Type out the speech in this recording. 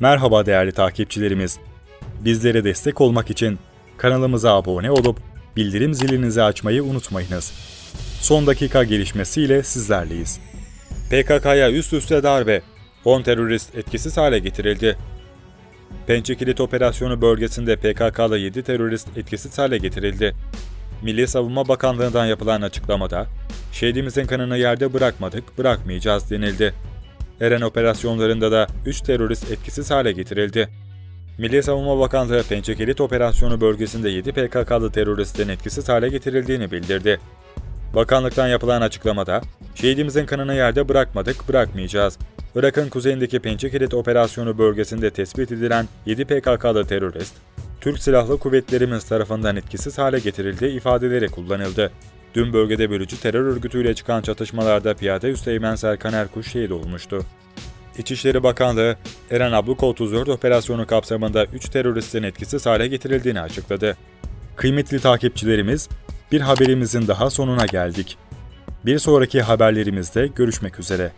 Merhaba değerli takipçilerimiz. Bizlere destek olmak için kanalımıza abone olup bildirim zilinizi açmayı unutmayınız. Son dakika gelişmesiyle sizlerleyiz. PKK'ya üst üste darbe, 10 terörist etkisiz hale getirildi. Pençe Kilit Operasyonu bölgesinde PKK'lı 7 terörist etkisiz hale getirildi. Milli Savunma Bakanlığı'ndan yapılan açıklamada, şehidimizin kanını yerde bırakmadık, bırakmayacağız denildi. Eren operasyonlarında da 3 terörist etkisiz hale getirildi. Milli Savunma Bakanlığı Pençe Kilit Operasyonu bölgesinde 7 PKK'lı teröristin etkisiz hale getirildiğini bildirdi. Bakanlıktan yapılan açıklamada, şehidimizin kanını yerde bırakmadık, bırakmayacağız. Irak'ın kuzeyindeki Pençe Kilit Operasyonu bölgesinde tespit edilen 7 PKK'lı terörist, Türk Silahlı Kuvvetlerimiz tarafından etkisiz hale getirildiği ifadeleri kullanıldı. Dün bölgede bölücü terör örgütüyle çıkan çatışmalarda piyade üsteğmen Serkan Erkuş şehit olmuştu. İçişleri Bakanlığı, Eren Abluk 34 operasyonu kapsamında 3 teröristin etkisiz hale getirildiğini açıkladı. Kıymetli takipçilerimiz, bir haberimizin daha sonuna geldik. Bir sonraki haberlerimizde görüşmek üzere.